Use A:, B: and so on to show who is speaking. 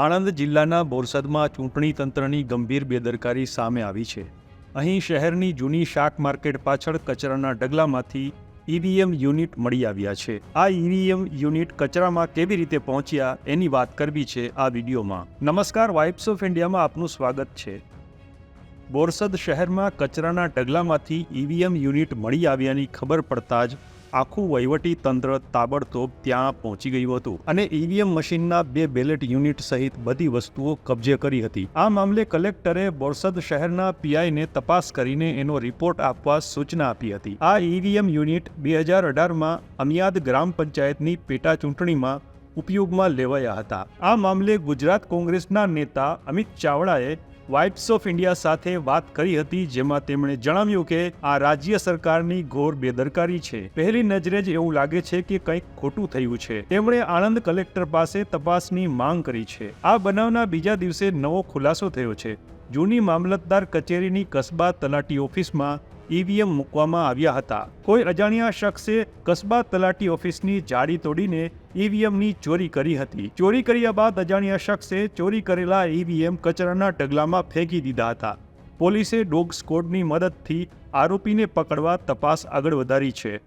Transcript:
A: આણંદ જિલ્લાના બોરસદમાં ચૂંટણી તંત્રની ગંભીર બેદરકારી સામે આવી છે. અહીં શહેરની જૂની શાક માર્કેટ પાછળ કચરાના ઢગલામાંથી ઈવીએમ યુનિટ મળી આવ્યા છે. આ ઈવીએમ યુનિટ કચરામાં કેવી રીતે પહોંચ્યા એની વાત કરવી છે આ વિડીયોમાં. નમસ્કાર વાઇબ્સ ઓફ ઇન્ડિયામાં આપનું સ્વાગત છે. બોરસદ શહેરમાં કચરાના ઢગલામાંથી ઈવીએમ યુનિટ મળી આવ્યાની ખબર પડતા જ આખું વહીવટી તંત્ર તાબડતોબ ત્યાં પહોંચી ગયું હતું અને ઈવીએમ મશીનના બે બેલેટ યુનિટ સહિત બધી વસ્તુઓ કબજે કરી હતી. આ મામલે કલેક્ટરે બોરસદ શહેરના પીઆઈને તપાસ કરીને એનો રિપોર્ટ આપવા સૂચના આપી હતી. આ ઈવીએમ યુનિટ બે હજાર અઢારમાં અમિયાદ ગ્રામ પંચાયતની પેટા ચૂંટણીમાં ઉપયોગમાં લેવાયા હતા. આ મામલે ગુજરાત કોંગ્રેસના નેતા અમિત ચાવડાએ વાઇબ્સ ઓફ ઇન્ડિયા સાથે વાત કરી હતી, જેમાં તેમણે જણાવ્યું કે આ રાજ્ય સરકારની ઘોર બેદરકારી છે. પહેલી નજરે જ એવું લાગે છે કે કંઈક ખોટું થયું છે. તેમણે આણંદ કલેક્ટર પાસે તપાસની માંગ કરી છે. આ બનાવના બીજા દિવસે નવો ખુલાસો થયો છે. જૂની મામલતદાર કચેરીની કસબા તલાટી ઓફિસમાં ઈવીએમ મૂકવામાં આવ્યા હતા. કોઈ અજાણ્યા શખ્સે કસ્બા તલાટી ઓફિસની જાળી તોડીને ઈવીએમની ચોરી કરી હતી. ચોરી કર્યા બાદ અજાણ્યા શખ્સે ચોરી કરેલા ઈવીએમ કચરાના ઢગલામાં ફેંકી દીધા હતા. પોલીસે ડોગ સ્કોડની મદદથી આરોપીને પકડવા તપાસ આગળ વધારી છે.